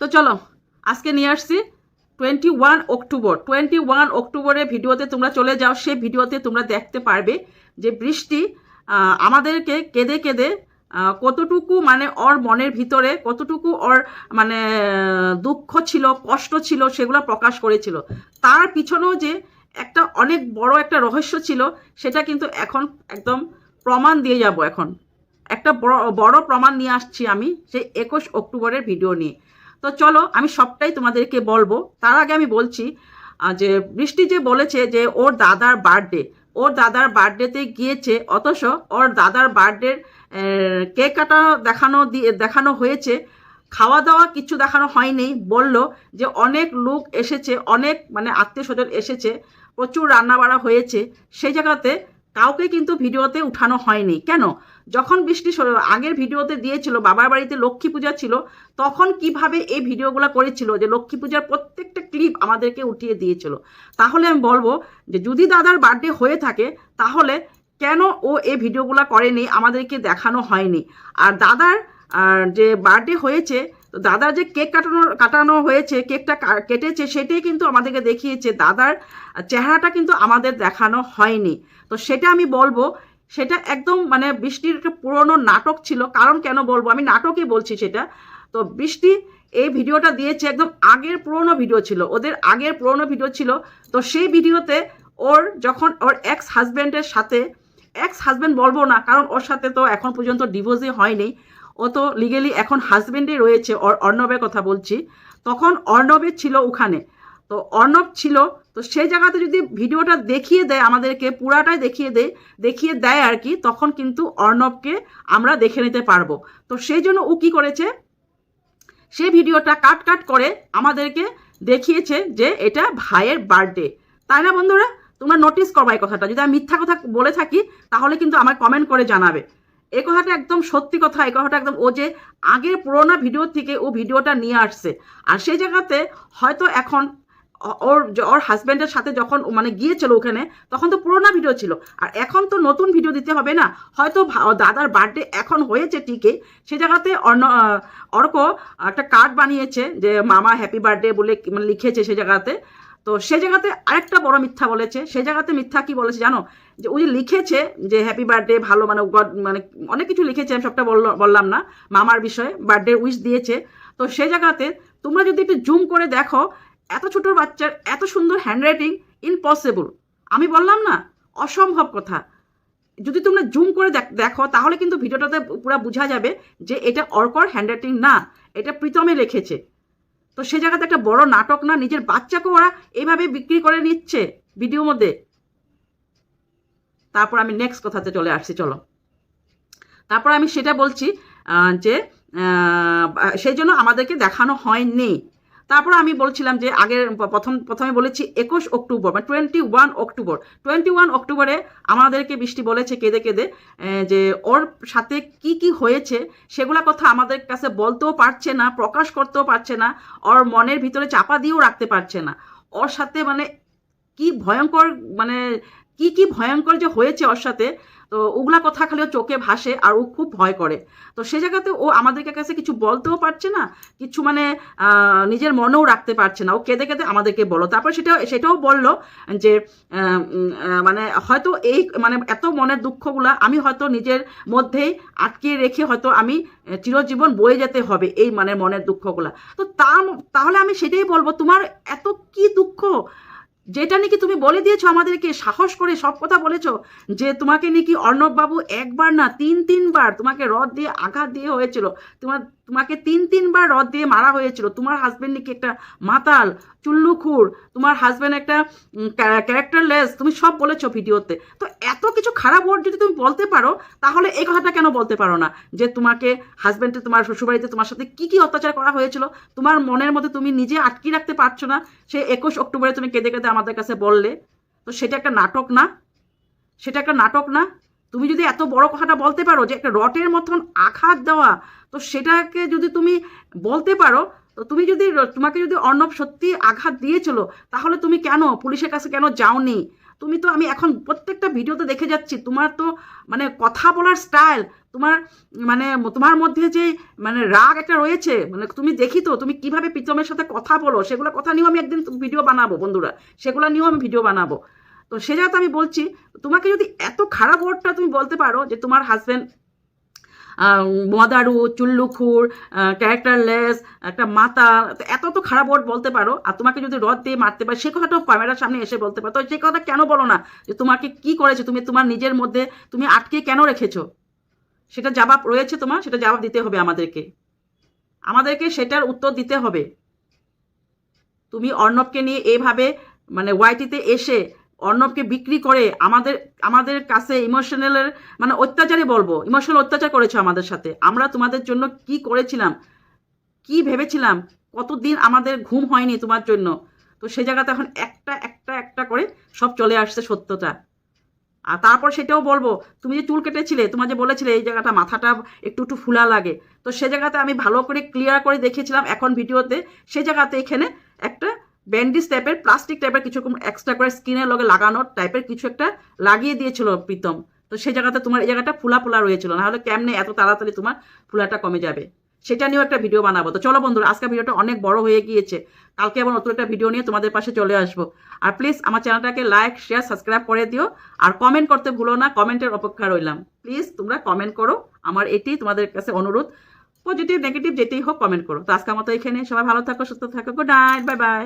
তো চলো, আজকে নিয়ে আসছি twenty one October twenty one অক্টোবরের ভিডিওতে তোমরা চলে যাও সেই ভিডিওতে তোমরা দেখতে পারবে যে বৃষ্টি আমাদেরকে কেঁদে কেঁদে কতটুকু মানে ওর মনের ভিতরে, কতটুকু ওর মানে দুঃখ ছিল, কষ্ট ছিল, সেগুলো প্রকাশ করেছিল। তার পিছনেও যে একটা অনেক বড় একটা রহস্য ছিল, সেটা কিন্তু এখন একদম প্রমাণ দিয়ে যাব এখন। একটা বড় বড় প্রমাণ নিয়ে আসছি আমি সেই একুশ অক্টোবরের ভিডিও নিয়ে। তো চলো আমি সবটাই তোমাদেরকে বলব। তার আগে আমি বলছি যে বৃষ্টি যে বলেছে যে ওর দাদার বার্থডে ওর দাদার বার্থডেতে গিয়েছে, অথচ ওর দাদার বার্থডের কেক কাটা দেখানো দিয়ে দেখানো হয়েছে। খাওয়া দাওয়া কিছু দেখানো হয়নি, বলল যে অনেক লোক এসেছে, অনেক মানে আত্মীয় স্বজন এসেছে, প্রচুর রান্না বাড়া হয়েছে। সেই জায়গাতে কাউকে কিন্তু ভিডিওতে উঠানো হয়নি। কেন? যখন বৃষ্টি আগের ভিডিওতে দিয়েছিল, বাবার বাড়িতে লক্ষ্মী পূজা ছিল, তখন কীভাবে এই ভিডিওগুলো করেছিল যে লক্ষ্মী পূজার প্রত্যেকটা ক্লিপ আমাদেরকে উঠিয়ে দিয়েছিল? তাহলে আমি বলব যে যদি দাদার বার্থডে হয়ে থাকে, তাহলে কেন ও এই ভিডিওগুলো করেনি, আমাদেরকে দেখানো হয়নি? আর দাদার যে বার্থডে হয়েছে তো দাদার যে কেক কাটানো কাটানো হয়েছে, কেকটা কেটেছে, সেটাই কিন্তু আমাদেরকে দেখিয়েছে। দাদার চেহারাটা কিন্তু আমাদের দেখানো হয়নি। তো সেটা আমি বলব, সেটা একদম মানে বৃষ্টির একটা পুরনো নাটক ছিল। কারণ কেন বলব? আমি নাটকই বলছি সেটা। তো বৃষ্টি এই ভিডিওটা দিয়েছে একদম আগের পুরনো ভিডিও ছিল, ওদের আগের পুরনো ভিডিও ছিল। তো সেই ভিডিওতে ওর যখন ওর এক্স হাজব্যান্ডের সাথে এক্স হাজব্যান্ড বলব না, কারণ ওর সাথে তো এখন পর্যন্ত ডিভোর্সই হয়নি। ও তো লিগেলি এখন হাজব্যান্ডই রয়েছে অর্ণবের কথা বলছি। তখন অর্ণবের ছিল ওখানে। তো অর্ণব ছিল, তো সেই জায়গাতে যদি ভিডিওটা দেখিয়ে দেয়, আমাদেরকে পুরাটাই দেখিয়ে দেয় দেখিয়ে দেয় আর কি, তখন কিন্তু অর্ণবকে আমরা দেখে নিতে পারব। তো সেই জন্য ও কী করেছে? সেই ভিডিওটা কাট কাট করে আমাদেরকে দেখিয়েছে যে এটা ভাইয়ের বার্থডে তাই না বন্ধুরা? তোমরা নোটিস করবা এই কথাটা। যদি আমি মিথ্যা কথা বলে থাকি, তাহলে কিন্তু আমার কমেন্ট করে জানাবে। এই কথাটা একদম সত্যি কথা এ কথাটা একদম ও যে আগের পুরোনো ভিডিও থেকে ও ভিডিওটা নিয়ে আসছে। আর সেই জায়গাতে হয়তো এখন ওর ওর হাজব্যান্ডের সাথে যখন মানে গিয়েছিল ওখানে, তখন তো পুরোনো ভিডিও ছিল। আর এখন তো নতুন ভিডিও দিতে হবে না। হয়তো দাদার বার্থডে এখন হয়েছে ঠিকই। সে জায়গাতে অর্ণ অর্ক একটা কার্ড বানিয়েছে যে, মামা হ্যাপি বার্থডে বলে মানে লিখেছে সে জায়গাতে। তো সে জায়গাতে আরেকটা বড় মিথ্যা বলেছে। সে জায়গাতে মিথ্যা কি বলেছে জানো? যে ওই যে লিখেছে যে হ্যাপি বার্থডে ভালো মানে God মানে অনেক কিছু লিখেছে, আমি সবটা বলল- বললাম না, মামার বিষয়ে বার্থডে উইশ দিয়েছে। তো সে জায়গাতে তোমরা যদি একটু জুম করে দেখো, এত ছোট বাচ্চার এত সুন্দর হ্যান্ডরাইটিং ইম্পসিবল আমি বললাম না, অসম্ভব কথা। যদি তোমরা জুম করে দেখ- তাহলে কিন্তু ভিডিওটাতে পুরো বোঝা যাবে যে এটা অর্কর হ্যান্ডরাইটিং না, এটা প্রীতমে লিখেছে। তো সে জায়গাতে একটা বড় নাটক না, নিজের বাচ্চাকে ওরা এইভাবে বিক্রি করে নিচ্ছে ভিডিওর মধ্যে। তারপর আমি নেক্সট কথাতে চলে আসছি, চলো। তারপর আমি সেটা বলছি যে সেই জন্য আমাদেরকে দেখানো হয়নি। তারপর আমি বলছিলাম যে, আগের প্রথম, প্রথমে বলেছি একুশ অক্টোবর মানে twenty one October. Twenty one অক্টোবরে আমাদেরকে বৃষ্টি বলেছে কেঁদে কেঁদে যে, ওর সাথে কি কি হয়েছে সেগুলা কথা আমাদের কাছে বলতেও পারছে না, প্রকাশ করতেও পারছে না, ওর মনের ভিতরে চাপা দিয়েও রাখতে পারছে না। ওর সাথে মানে কি ভয়ঙ্কর মানে কি কি ভয়ঙ্কর যে হয়েছে ওর সাথে, তো ওগুলা কথা খালি ও চোখে ভাসে আর ও খুব ভয় করে। তো সে জায়গাতে ও আমাদেরকে কাছে কিছু বলতেও পারছে না, কিছু মানে নিজের মনেও রাখতে পারছে না। ও কেঁদে কেঁদে আমাদেরকে বলো তারপর সেটা, সেটাও বলল যে মানে হয়তো এই মানে এত মনের দুঃখগুলা আমি হয়তো নিজের মধ্যেই আটকে রেখে হয়তো আমি চিরজীবন বয়ে যেতে হবে এই মানে মনের দুঃখগুলা। তো তাহলে আমি সেটাই বলব, তোমার এত কি দুঃখ? যেটা নাকি তুমি বলে দিয়েছ আমাদেরকে, সাহস করে সব কথা বলেছ, যে তোমাকে নাকি অর্ণববাবু একবার না তিন তিনবার তোমাকে রদ দিয়ে আঘাত দিয়ে হয়েছিল। তোমার তোমাকে তিন, তিনবার রদ দিয়ে মারা হয়েছিল। তোমার হাজবেন্ড নাকি একটা মাতাল, চুল্লুখুর। তোমার হাজব্যান্ড একটা ক্যারেক্টারলেস তুমি সব বলেছ ভিডিওতে। তো এত কিছু খারাপ ওয়ার্ড যদি তুমি বলতে পারো, তাহলে এই কথাটা কেন বলতে পারো না? যে তোমাকে হাজব্যান্ডে তোমার শ্বশুরবাড়িতে তোমার সাথে কি কি অত্যাচার করা হয়েছিল? তোমার মনের মধ্যে তুমি নিজে আটকে রাখতে পারছ না? সে একুশ অক্টোবরে তুমি কেঁদে কেঁদে আমাদের কাছে বললে। তো সেটা একটা নাটক না? সেটা একটা নাটক না? তুমি যদি এত বড় কথাটা বলতে পারো যে একটা রটের মতন আঘাত দেওয়া, তো সেটাকে যদি তুমি বলতে পারো, তো তুমি যদি তোমাকে যদি অর্ণব সত্যি আঘাত দিয়েছিল, তাহলে তুমি কেন পুলিশের কাছে কেন যাওনি? তুমি তো আমি এখন প্রত্যেকটা ভিডিওতে দেখে যাচ্ছি, তোমার তো মানে কথা বলার স্টাইল, তোমার মানে তোমার মধ্যে যে মানে রাগ একটা রয়েছে মানে তুমি দেখি তো, তুমি কীভাবে প্রীতমের সাথে কথা বলো, সেগুলো কথা নিয়েও আমি একদিন ভিডিও বানাবো বন্ধুরা, সেগুলো নিয়েও আমি ভিডিও বানাবো। তো সে জায়গাতে আমি বলছি, তোমাকে যদি এত খারাপ ওয়ার্ডটা তুমি বলতে পারো যে তোমার হাজব্যান্ড মদারু, চুল্লুখুর ক্যারেক্টারলেস একটা মাতা এত তো খারাপ ওয়ার্ড বলতে পারো, আর তোমাকে যদি রদ দিয়ে মারতে পারে, সে কথাটাও ক্যামেরার সামনে এসে বলতে পারো, তো সে কথা কেন বলো না যে তোমাকে কি করেছে, তুমি তোমার নিজের মধ্যে, তুমি আটকে কেন রেখেছো? সেটা জবাব রয়েছে তোমার, সেটা জবাব দিতে হবে আমাদেরকে। আমাদেরকে সেটার উত্তর দিতে হবে। তুমি অর্ণবকে নিয়ে এভাবে মানে ওয়াইটিতে এসে অর্ণবকে বিক্রি করে আমাদের আমাদের কাছে ইমোশনালের মানে অত্যাচারই বলব ইমোশনাল অত্যাচার করেছ আমাদের সাথে। আমরা তোমাদের জন্য কি করেছিলাম? কি ভেবেছিলাম? কতদিন আমাদের ঘুম হয়নি তোমার জন্য? তো সে জায়গাতে এখন একটা একটা একটা করে সব চলে আসছে সত্যটা। আর তারপর সেটাও বলব, তুমি যে চুল কেটেছিলে, তোমার যে বলেছিলে এই জায়গাটা মাথাটা একটু একটু ফুলা লাগে, তো সে জায়গাতে আমি ভালো করে ক্লিয়ার করে দেখিয়েছিলাম এখন ভিডিওতে, সে জায়গাতে এখানে একটা ব্যান্ডিজ টাইপের প্লাস্টিক টাইপের কিছু এক্সট্রা করে স্কিনের লগে লাগানোর টাইপের কিছু একটা লাগিয়ে দিয়েছিল প্রীতম। তো সেই জায়গাতে তোমার এই জায়গাটা ফুলা ফুলা রয়েছিল। নাহলে কেমনে এত তাড়াতাড়ি তোমার ফুলাটা কমে যাবে? সেটা নিয়েও একটা ভিডিও বানাবো। তো চলো বন্ধুরা আজকে ভিডিওটা অনেক বড় হয়ে গিয়েছে। কালকে আবার নতুন একটা ভিডিও নিয়ে তোমাদের পাশে চলে আসব। আর প্লিজ আমার চ্যানেলটাকে লাইক শেয়ার সাবস্ক্রাইব করে দিও। আর কমেন্ট করতে ভুলো না কমেন্টের অপেক্ষা রইলাম। প্লিজ তোমরা কমেন্ট করো। আমার এটি তোমাদের কাছে অনুরোধ। পজিটিভ নেগেটিভ যেতেই হোক কমেন্ট করো। তো আজকে মতো এখানে সবাই ভালো থাকো, সুস্থ থাকো। Good night bye bye